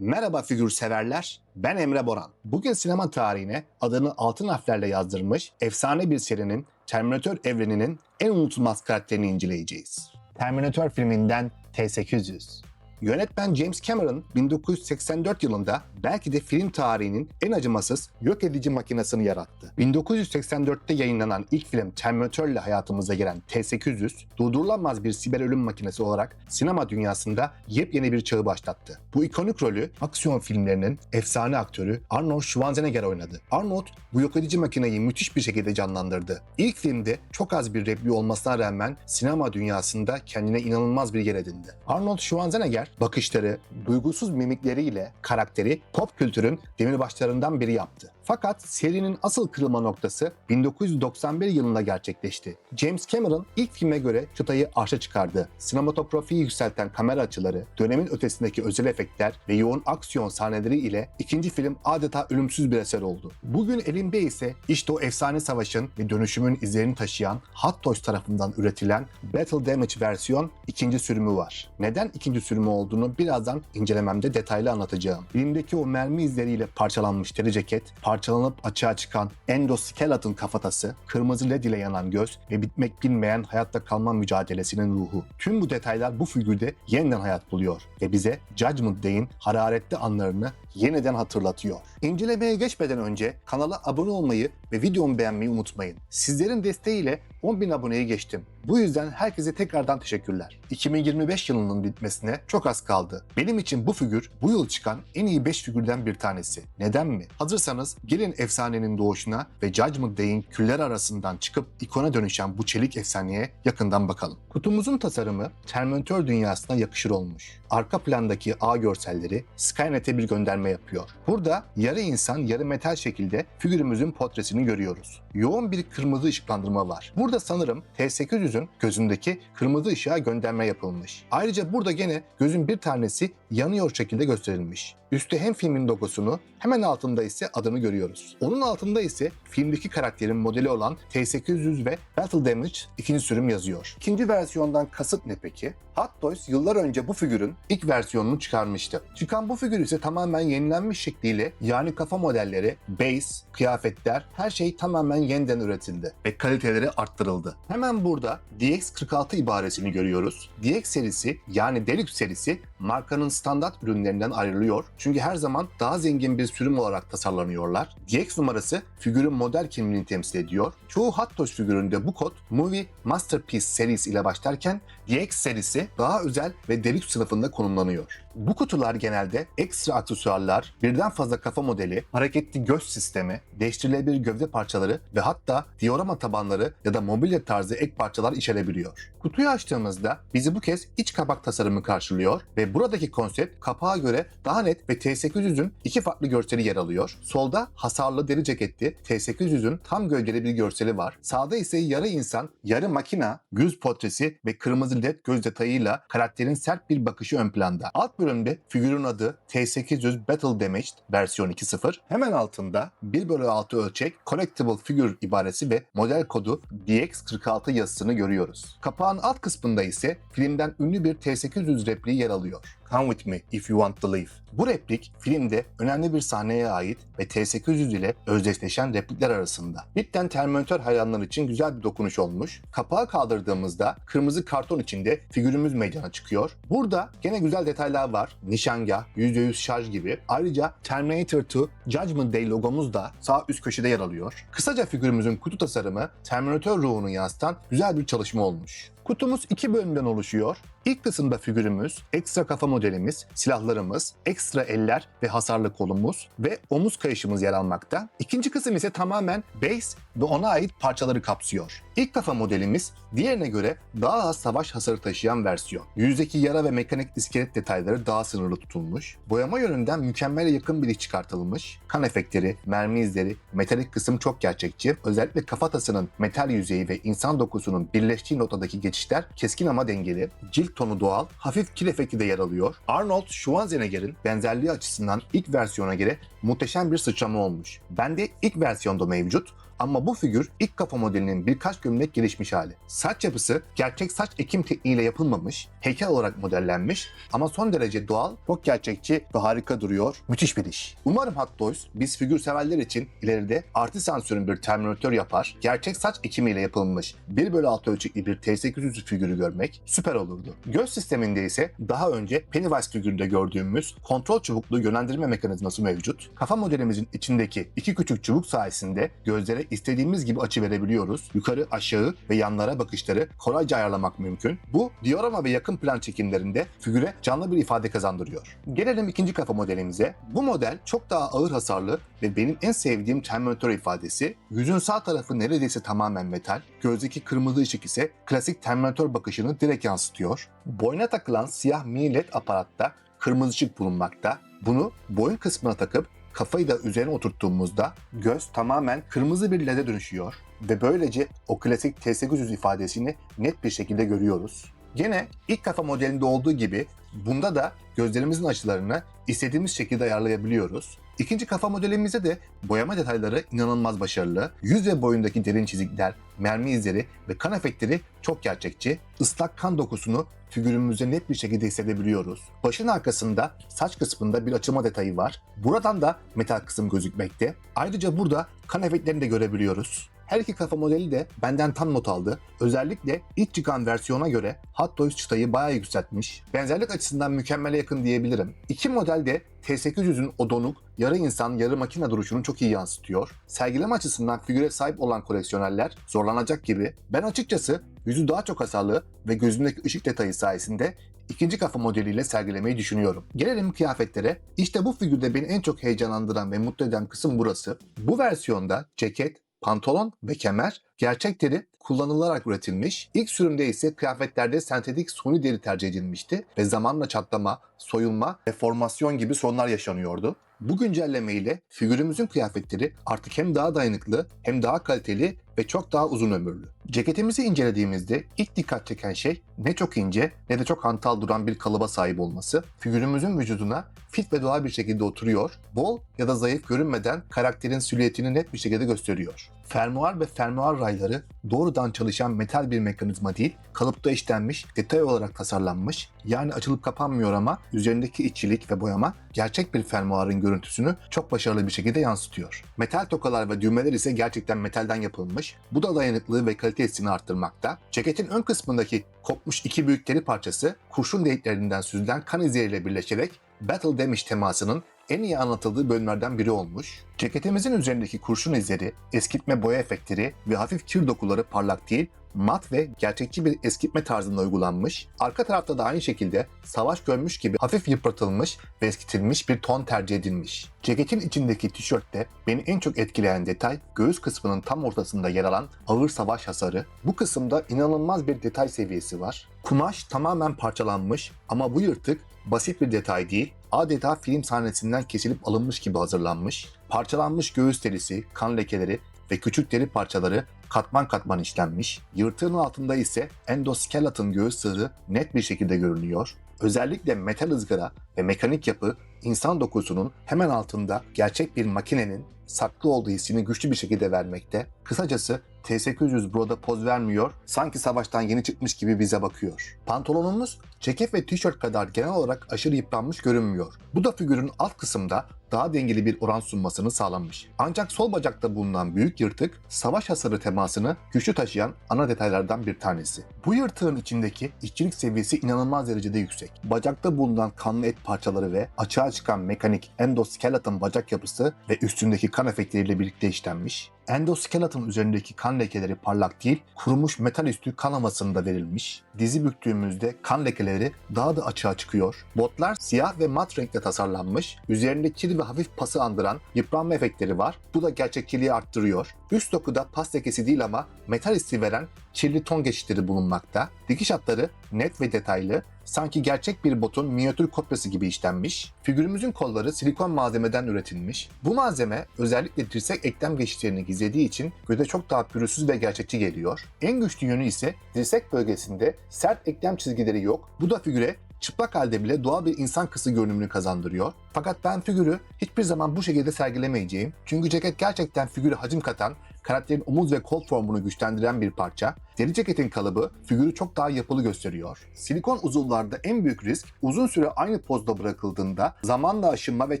Merhaba figür severler, ben Emre Boran. Bugün sinema tarihine adını altın harflerle yazdırmış efsane bir serinin Terminator evreninin en unutulmaz karakterini inceleyeceğiz. Terminator filminden T-800. Yönetmen James Cameron 1984 yılında belki de film tarihinin en acımasız yok edici makinesini yarattı. 1984'te yayınlanan ilk film Terminator ile hayatımıza giren T-800, durdurulamaz bir siber ölüm makinesi olarak sinema dünyasında yepyeni bir çağı başlattı. Bu ikonik rolü aksiyon filmlerinin efsane aktörü Arnold Schwarzenegger oynadı. Arnold bu yok edici makineyi müthiş bir şekilde canlandırdı. İlk filmde çok az bir repliği olmasına rağmen sinema dünyasında kendine inanılmaz bir yer edindi. Arnold Schwarzenegger bakışları, duygusuz mimikleriyle karakteri pop kültürün demirbaşlarından biri yaptı. Fakat serinin asıl kırılma noktası 1991 yılında gerçekleşti. James Cameron ilk filme göre çıtayı arşa çıkardı. Sinematografiyi yükselten kamera açıları, dönemin ötesindeki özel efektler ve yoğun aksiyon sahneleri ile ikinci film adeta ölümsüz bir eser oldu. Bugün elimde ise işte o efsane savaşın ve dönüşümün izlerini taşıyan Hot Toys tarafından üretilen Battle Damage versiyon ikinci sürümü var. Neden ikinci sürümü olduğunu birazdan incelememde detaylı anlatacağım. Filmdeki o mermi izleriyle parçalanmış deri ceket, parçalanıp açığa çıkan endoskeleton kafatası, kırmızı led ile yanan göz ve bitmek bilmeyen hayatta kalma mücadelesinin ruhu. Tüm bu detaylar bu figürde yeniden hayat buluyor ve bize Judgment Day'in hararetli anlarını yeniden hatırlatıyor. İncelemeye geçmeden önce kanala abone olmayı ve videomu beğenmeyi unutmayın. Sizlerin desteğiyle 10.000 aboneyi geçtim. Bu yüzden herkese tekrardan teşekkürler. 2025 yılının bitmesine çok az kaldı. Benim için bu figür bu yıl çıkan en iyi 5 figürden bir tanesi. Neden mi? Hazırsanız gelin efsanenin doğuşuna ve Judgment Day'in küller arasından çıkıp ikona dönüşen bu çelik efsaneye yakından bakalım. Kutumuzun tasarımı Terminator dünyasına yakışır olmuş. Arka plandaki ağ görselleri Skynet'e bir gönderme yapıyor. Burada yarı insan yarı metal şekilde figürümüzün portresini görüyoruz. Yoğun bir kırmızı ışıklandırma var. Burada sanırım T-800'ün gözündeki kırmızı ışığa gönderme yapılmış. Ayrıca burada gene gözün bir tanesi yanıyor şekilde gösterilmiş. Üstte hem filmin logosunu hemen altında ise adını görüyoruz. Onun altında ise filmdeki karakterin modeli olan T-800 ve Battle Damage ikinci sürüm yazıyor. İkinci versiyondan kasıt ne peki? Hot Toys yıllar önce bu figürün ilk versiyonunu çıkarmıştı. Çıkan bu figür ise tamamen yenilenmiş şekliyle yani kafa modelleri, base, kıyafetler her şey tamamen yeniden üretildi ve kaliteleri arttırıldı. Hemen burada DX46 ibaresini görüyoruz. DX serisi yani Deluxe serisi markanın standart ürünlerinden ayrılıyor. Çünkü her zaman daha zengin bir sürüm olarak tasarlanıyorlar. DX numarası figürün model kimliğini temsil ediyor. Çoğu Hot Toys figüründe bu kod Movie Masterpiece serisi ile başlarken DX serisi daha özel ve Deluxe sınıfında konumlanıyor. Bu kutular genelde ekstra aksesuarlar, birden fazla kafa modeli, hareketli göz sistemi, değiştirilebilir gövde parçaları ve hatta diorama tabanları ya da mobilya tarzı ek parçalar içerebiliyor. Kutuyu açtığımızda bizi bu kez iç kapak tasarımı karşılıyor ve buradaki konsept kapağa göre daha net ve T800'ün iki farklı görseli yer alıyor. Solda hasarlı deri ceketli T800'ün tam gölgeli bir görseli var. Sağda ise yarı insan, yarı makina, göz portresi ve kırmızı led göz detayıyla karakterin sert bir bakışı ön planda. Alt bölümde figürün adı T800 Battle Damaged versiyon 2.0. Hemen altında 1 bölü 6 ölçek Collectible Figure ibaresi ve model kodu DX46 yazısını görüyoruz. Kapağın alt kısmında ise filmden ünlü bir T800 repliği yer alıyor. Come with me if you want to live. Bu replik filmde önemli bir sahneye ait ve T-800 ile özdeşleşen replikler arasında. Cidden Terminator hayranları için güzel bir dokunuş olmuş. Kapağı kaldırdığımızda kırmızı karton içinde figürümüz meydana çıkıyor. Burada gene güzel detaylar var. Nişangah, %100 şarj gibi. Ayrıca Terminator 2 Judgment Day logomuz da sağ üst köşede yer alıyor. Kısaca figürümüzün kutu tasarımı Terminator ruhunu yansıtan güzel bir çalışma olmuş. Kutumuz iki bölümden oluşuyor. İlk kısımda figürümüz, ekstra kafa modelimiz, silahlarımız, ekstra eller ve hasarlı kolumuz ve omuz kayışımız yer almakta. İkinci kısım ise tamamen base ve ona ait parçaları kapsıyor. İlk kafa modelimiz diğerine göre daha az savaş hasarı taşıyan versiyon. Yüzdeki yara ve mekanik iskelet detayları daha sınırlı tutulmuş. Boyama yönünden mükemmele yakın bir iş çıkartılmış. Kan efektleri, mermi izleri, metalik kısım çok gerçekçi. Özellikle kafatasının metal yüzeyi ve insan dokusunun birleştiği notadaki geçişler keskin ama dengeli. Cilt tonu doğal, hafif kil efekti de yer alıyor. Arnold Schwarzenegger'in benzerliği açısından ilk versiyona göre muhteşem bir sıçrama olmuş. Bende ilk versiyonda mevcut. Ama bu figür ilk kafa modelinin birkaç gömlek gelişmiş hali. Saç yapısı gerçek saç ekim tekniğiyle yapılmamış, heykel olarak modellenmiş ama son derece doğal, çok gerçekçi ve harika duruyor. Müthiş bir iş. Umarım Hot Toys biz figür severler için ileride artı sensörün bir Terminator yapar, gerçek saç ekimiyle yapılmış 1 bölü 6 ölçekli bir T800 figürü görmek süper olurdu. Göz sisteminde ise daha önce Pennywise figüründe gördüğümüz kontrol çubuklu yönlendirme mekanizması mevcut. Kafa modelimizin içindeki iki küçük çubuk sayesinde gözlere istediğimiz gibi açı verebiliyoruz. Yukarı, aşağı ve yanlara bakışları kolayca ayarlamak mümkün. Bu diorama ve yakın plan çekimlerinde figüre canlı bir ifade kazandırıyor. Gelelim ikinci kafa modelimize. Bu model çok daha ağır hasarlı ve benim en sevdiğim Terminator ifadesi. Yüzün sağ tarafı neredeyse tamamen metal, gözdeki kırmızı ışık ise klasik Terminator bakışını direkt yansıtıyor. Boyuna takılan siyah mini led aparatta kırmızı ışık bulunmakta. Bunu boyun kısmına takıp kafayı da üzerine oturttuğumuzda göz tamamen kırmızı bir LED'e dönüşüyor ve böylece o klasik T800 ifadesini net bir şekilde görüyoruz. Gene ilk kafa modelinde olduğu gibi bunda da gözlerimizin açılarını istediğimiz şekilde ayarlayabiliyoruz. İkinci kafa modelimizde de boyama detayları inanılmaz başarılı. Yüz ve boyundaki derin çizikler, mermi izleri ve kan efektleri çok gerçekçi. Islak kan dokusunu figürümüzde net bir şekilde hissedebiliyoruz. Başın arkasında saç kısmında bir açılma detayı var. Buradan da metal kısım gözükmekte. Ayrıca burada kan efektlerini de görebiliyoruz. Her iki kafa modeli de benden tam not aldı. Özellikle ilk çıkan versiyona göre Hot Toys çıtayı bayağı yükseltmiş. Benzerlik açısından mükemmele yakın diyebilirim. İki model de T800'ün o donuk, yarı insan, yarı makine duruşunu çok iyi yansıtıyor. Sergileme açısından figüre sahip olan koleksiyonerler zorlanacak gibi. Ben açıkçası yüzü daha çok hasarlı ve gözündeki ışık detayı sayesinde ikinci kafa modeliyle sergilemeyi düşünüyorum. Gelelim kıyafetlere. İşte bu figürde beni en çok heyecanlandıran ve mutlu eden kısım burası. Bu versiyonda ceket, pantolon ve kemer gerçek deri kullanılarak üretilmiş. İlk sürümde ise kıyafetlerde sentetik suni deri tercih edilmişti ve zamanla çatlama, soyulma ve formasyon gibi sorunlar yaşanıyordu. Bu güncelleme ile figürümüzün kıyafetleri artık hem daha dayanıklı hem daha kaliteli ve çok daha uzun ömürlü. Ceketimizi incelediğimizde ilk dikkat çeken şey ne çok ince ne de çok hantal duran bir kalıba sahip olması. Figürümüzün vücuduna fit ve doğal bir şekilde oturuyor, bol ya da zayıf görünmeden karakterin silüetini net bir şekilde gösteriyor. Fermuar ve fermuar rayları doğrudan çalışan metal bir mekanizma değil, kalıpta işlenmiş, detay olarak tasarlanmış, yani açılıp kapanmıyor ama üzerindeki işçilik ve boyama gerçek bir fermuarın görüntüsünü çok başarılı bir şekilde yansıtıyor. Metal tokalar ve düğmeler ise gerçekten metalden yapılmış. Bu da dayanıklılığı ve kalite hissini arttırmakta. Ceketin ön kısmındaki kopmuş iki büyük deri parçası kurşun deliklerinden süzülen kan izleriyle birleşerek Battle Damage temasının en iyi anlatıldığı bölümlerden biri olmuş. Ceketimizin üzerindeki kurşun izleri, eskitme boya efektleri ve hafif kir dokuları parlak değil, mat ve gerçekçi bir eskitme tarzında uygulanmış. Arka tarafta da aynı şekilde savaş görmüş gibi hafif yıpratılmış ve eskitilmiş bir ton tercih edilmiş. Ceketin içindeki tişörtte beni en çok etkileyen detay göğüs kısmının tam ortasında yer alan ağır savaş hasarı. Bu kısımda inanılmaz bir detay seviyesi var. Kumaş tamamen parçalanmış ama bu yırtık basit bir detay değil, adeta film sahnesinden kesilip alınmış gibi hazırlanmış. Parçalanmış göğüs derisi, kan lekeleri ve küçük deri parçaları katman katman işlenmiş. Yırtığın altında ise endoskeleton göğüs sırrı net bir şekilde görünüyor. Özellikle metal ızgara ve mekanik yapı insan dokusunun hemen altında gerçek bir makinenin saklı olduğu hissini güçlü bir şekilde vermekte. Kısacası T800 burada poz vermiyor, sanki savaştan yeni çıkmış gibi bize bakıyor. Pantolonumuz ceket ve tişört kadar genel olarak aşırı yıpranmış görünmüyor. Bu da figürün alt kısımda daha dengeli bir oran sunmasını sağlamış. Ancak sol bacakta bulunan büyük yırtık, savaş hasarı temasını güçlü taşıyan ana detaylardan bir tanesi. Bu yırtığın içindeki işçilik seviyesi inanılmaz derecede yüksek. Bacakta bulunan kanlı et parçaları ve açığa çıkan mekanik endoskeleton bacak yapısı ve üstündeki kan efektleriyle birlikte işlenmiş. Endoskeleton üzerindeki kan lekeleri parlak değil, kurumuş metal üstü kan havasında verilmiş. Dizi büktüğümüzde kan lekeleri daha da açığa çıkıyor. Botlar siyah ve mat renkte tasarlanmış. Üzerinde kir ve hafif pası andıran yıpranma efektleri var. Bu da gerçekçiliği arttırıyor. Üst dokuda pas lekesi değil ama metal hissi veren kirli ton geçişleri bulunmakta. Dikiş hatları net ve detaylı, sanki gerçek bir botun minyatür kopyası gibi işlenmiş. Figürümüzün kolları silikon malzemeden üretilmiş. Bu malzeme özellikle dirsek eklem geçişlerini gizlediği için göze çok daha pürüzsüz ve gerçekçi geliyor. En güçlü yönü ise dirsek bölgesinde sert eklem çizgileri yok. Bu da figüre çıplak halde bile doğal bir insan kısı görünümünü kazandırıyor. Fakat ben figürü hiçbir zaman bu şekilde sergilemeyeceğim. Çünkü ceket gerçekten figüre hacim katan, karakterin omuz ve kol formunu güçlendiren bir parça. Deri ceketin kalıbı figürü çok daha yapılı gösteriyor. Silikon uzuvlarda en büyük risk uzun süre aynı pozda bırakıldığında zamanla aşınma ve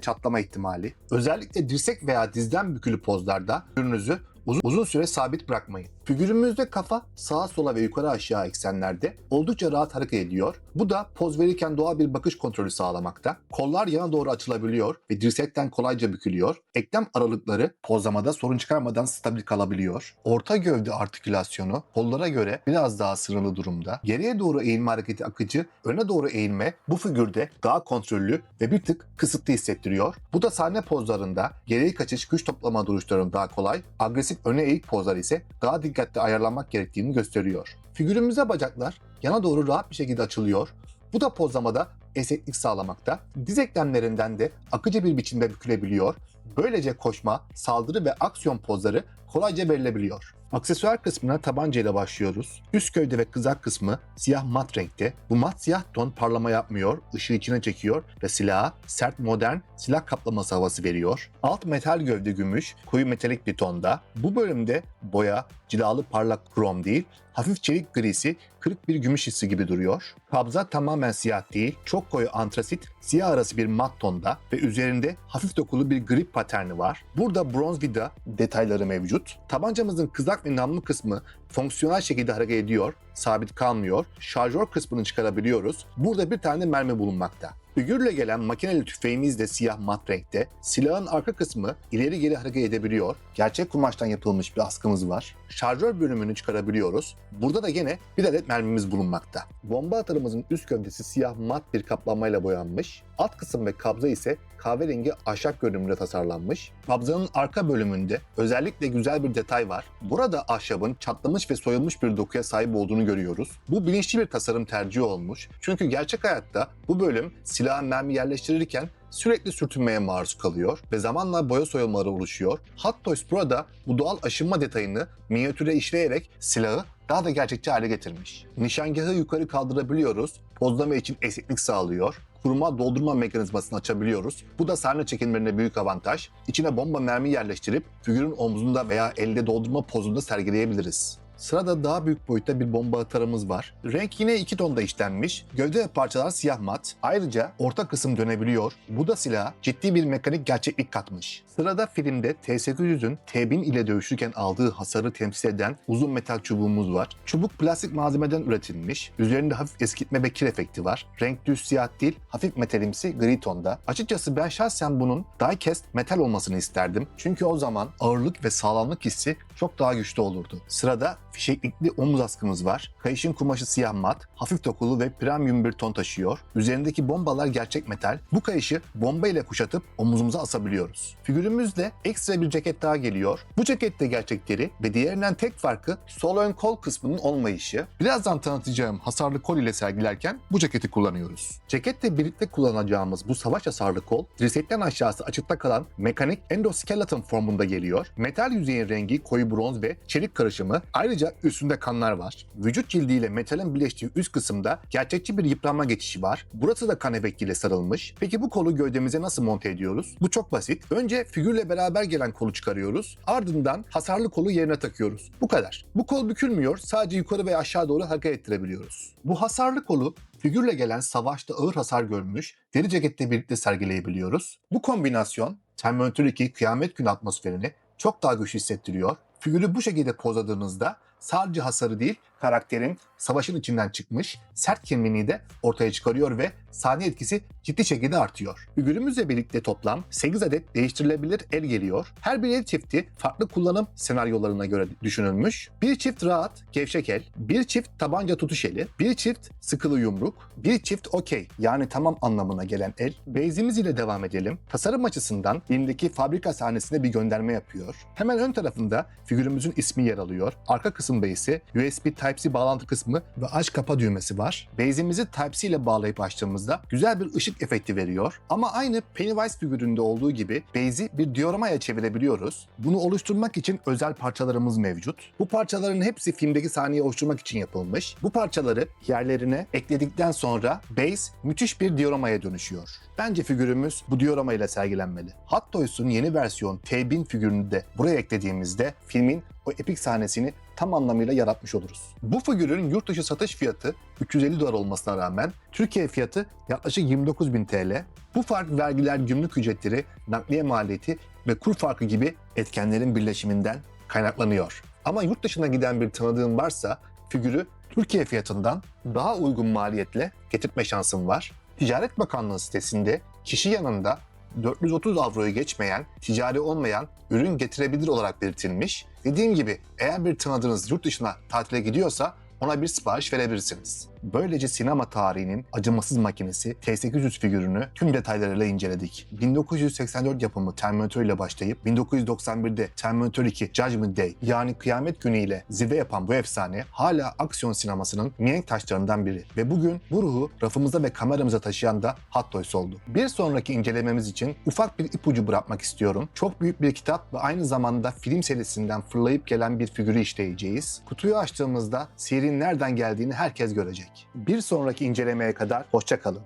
çatlama ihtimali. Özellikle dirsek veya dizden bükülü pozlarda ürününüzü uzun, uzun süre sabit bırakmayın. Figürümüzde kafa sağa sola ve yukarı aşağı eksenlerde oldukça rahat hareket ediyor. Bu da poz verirken doğal bir bakış kontrolü sağlamakta. Kollar yana doğru açılabiliyor ve dirsekten kolayca bükülüyor. Eklem aralıkları pozlamada sorun çıkarmadan stabil kalabiliyor. Orta gövde artikülasyonu kollara göre biraz daha sınırlı durumda. Geriye doğru eğilme hareketi akıcı, öne doğru eğilme bu figürde daha kontrollü ve bir tık kısıtlı hissettiriyor. Bu da sahne pozlarında geriye kaçış güç toplama duruşlarının daha kolay, agresif öne eğik pozlar ise daha dikkatli ayarlanmak gerektiğini gösteriyor. Figürümüzde bacaklar yana doğru rahat bir şekilde açılıyor. Bu da pozlamada esneklik sağlamakta. Diz eklemlerinden de akıcı bir biçimde bükülebiliyor. Böylece koşma, saldırı ve aksiyon pozları kolayca verilebiliyor. Aksesuar kısmına tabanca ile başlıyoruz. Üst gövde ve kızak kısmı siyah mat renkte. Bu mat siyah ton parlama yapmıyor, ışığı içine çekiyor ve silaha sert modern silah kaplaması havası veriyor. Alt metal gövde gümüş, koyu metalik bir tonda. Bu bölümde boya, cilalı parlak krom değil, hafif çelik grisi, kırık bir gümüş hissi gibi duruyor. Kabza tamamen siyah değil, çok koyu antrasit, siyah arası bir mat tonda ve üzerinde hafif dokulu bir grip paterni var. Burada bronz vida detayları mevcut. Tabancamızın kızak ve namlu kısmı fonksiyonel şekilde hareket ediyor, sabit kalmıyor. Şarjör kısmını çıkarabiliyoruz. Burada bir tane mermi bulunmakta. Figürle gelen makineli tüfeğimiz de siyah mat renkte. Silahın arka kısmı ileri geri hareket edebiliyor. Gerçek kumaştan yapılmış bir askımız var. Şarjör bölümünü çıkarabiliyoruz. Burada da gene bir adet mermimiz bulunmakta. Bomba atarımızın üst gövdesi siyah mat bir kaplamayla boyanmış. Alt kısım ve kabza ise kahverengi ahşap görünümlü tasarlanmış. Kabzanın arka bölümünde özellikle güzel bir detay var. Burada ahşabın çatlamış ve soyulmuş bir dokuya sahip olduğunu görüyoruz. Bu bilinçli bir tasarım tercihi olmuş. Çünkü gerçek hayatta bu bölüm silaha mermi yerleştirirken sürekli sürtünmeye maruz kalıyor ve zamanla boya soyulmaları oluşuyor. Hot Toys burada bu doğal aşınma detayını minyatüre işleyerek silahı daha da gerçekçi hale getirmiş. Nişangahı yukarı kaldırabiliyoruz. Pozlama için esneklik sağlıyor. Kuruma doldurma mekanizmasını açabiliyoruz. Bu da sahne çekimlerine büyük avantaj. İçine bomba mermi yerleştirip figürün omzunda veya elde doldurma pozunda sergileyebiliriz. Sırada daha büyük boyutta bir bomba atarımız var. Renk yine iki tonda işlenmiş. Gövde parçalar siyah mat. Ayrıca orta kısım dönebiliyor. Bu da silaha ciddi bir mekanik gerçeklik katmış. Sırada filmde T-800'ün T-1000 ile dövüşürken aldığı hasarı temsil eden uzun metal çubuğumuz var. Çubuk plastik malzemeden üretilmiş. Üzerinde hafif eskitme ve kir efekti var. Renk düz siyah değil, hafif metalimsi gri tonda. Açıkçası ben şahsen bunun diecast metal olmasını isterdim. Çünkü o zaman ağırlık ve sağlamlık hissi çok daha güçlü olurdu. Sırada fişeklikli omuz askımız var. Kayışın kumaşı siyah mat, hafif dokulu ve premium bir ton taşıyor. Üzerindeki bombalar gerçek metal. Bu kayışı bomba ile kuşatıp omuzumuza asabiliyoruz. Figürümüzde ekstra bir ceket daha geliyor. Bu ceket de gerçek deri ve diğerinden tek farkı sol ön kol kısmının olmayışı. Birazdan tanıtacağım hasarlı kol ile sergilerken bu ceketi kullanıyoruz. Ceketle birlikte kullanacağımız bu savaş hasarlı kol, dirsekten aşağısı açıkta kalan mekanik endoskeleton formunda geliyor. Metal yüzeyin rengi koyu bronz ve çelik karışımı. Ayrıca üstünde kanlar var. Vücut cildiyle metalin birleştiği üst kısımda gerçekçi bir yıpranma geçişi var. Burası da kan efektiyle sarılmış. Peki bu kolu gövdemize nasıl monte ediyoruz? Bu çok basit. Önce figürle beraber gelen kolu çıkarıyoruz. Ardından hasarlı kolu yerine takıyoruz. Bu kadar. Bu kol bükülmüyor. Sadece yukarı ve aşağı doğru hareket ettirebiliyoruz. Bu hasarlı kolu figürle gelen savaşta ağır hasar görmüş deri ceketle birlikte sergileyebiliyoruz. Bu kombinasyon Terminator 2 kıyamet günü atmosferini çok daha güçlü hissettiriyor. Figürü bu şekilde pozladığınızda sadece hasarı değil karakterin savaşın içinden çıkmış sert kimliğini de ortaya çıkarıyor ve sahne etkisi ciddi şekilde artıyor. Figürümüzle birlikte toplam 8 adet değiştirilebilir el geliyor. Her bir el çifti farklı kullanım senaryolarına göre düşünülmüş. Bir çift rahat, gevşek el, bir çift tabanca tutuş eli, bir çift sıkılı yumruk, bir çift okey yani tamam anlamına gelen el. Base'imiz ile devam edelim. Tasarım açısından filmdeki fabrika sahnesine bir gönderme yapıyor. Hemen ön tarafında figürümüzün ismi yer alıyor. Arka kısım base'i, USB Type-C bağlantı kısmı ve aç kapa düğmesi var. Base'imizi Type-C ile bağlayıp açtığımızda güzel bir ışık efekti veriyor. Ama aynı Pennywise figüründe olduğu gibi base'i bir dioramaya çevirebiliyoruz. Bunu oluşturmak için özel parçalarımız mevcut. Bu parçaların hepsi filmdeki sahneyi oluşturmak için yapılmış. Bu parçaları yerlerine ekledikten sonra base müthiş bir dioramaya dönüşüyor. Bence figürümüz bu diorama ile sergilenmeli. Hot Toys'un yeni versiyon T1000 figürünü de buraya eklediğimizde filmin o epik sahnesini tam anlamıyla yaratmış oluruz. Bu figürün yurt dışı satış fiyatı 350 dolar olmasına rağmen Türkiye fiyatı yaklaşık 29.000 TL. Bu fark vergiler, gümrük ücretleri, nakliye maliyeti ve kur farkı gibi etkenlerin birleşiminden kaynaklanıyor. Ama yurt dışına giden bir tanıdığım varsa figürü Türkiye fiyatından daha uygun maliyetle getirtme şansım var. Ticaret Bakanlığı sitesinde kişi yanında 430 avroyu geçmeyen, ticari olmayan ürün getirebilir olarak belirtilmiş. Dediğim gibi eğer bir tanıdığınız yurt dışına tatile gidiyorsa ona bir sipariş verebilirsiniz. Böylece sinema tarihinin acımasız makinesi T-800 figürünü tüm detaylarıyla inceledik. 1984 yapımı Terminator ile başlayıp 1991'de Terminator 2 Judgment Day yani kıyamet günü ile zirve yapan bu efsane hala aksiyon sinemasının mihenk taşlarından biri. Ve bugün bu ruhu rafımıza ve kameramıza taşıyan da Hot Toys oldu. Bir sonraki incelememiz için ufak bir ipucu bırakmak istiyorum. Çok büyük bir kitap ve aynı zamanda film serisinden fırlayıp gelen bir figürü işleyeceğiz. Kutuyu açtığımızda serinin nereden geldiğini herkes görecek. Bir sonraki incelemeye kadar hoşça kalın.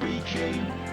We came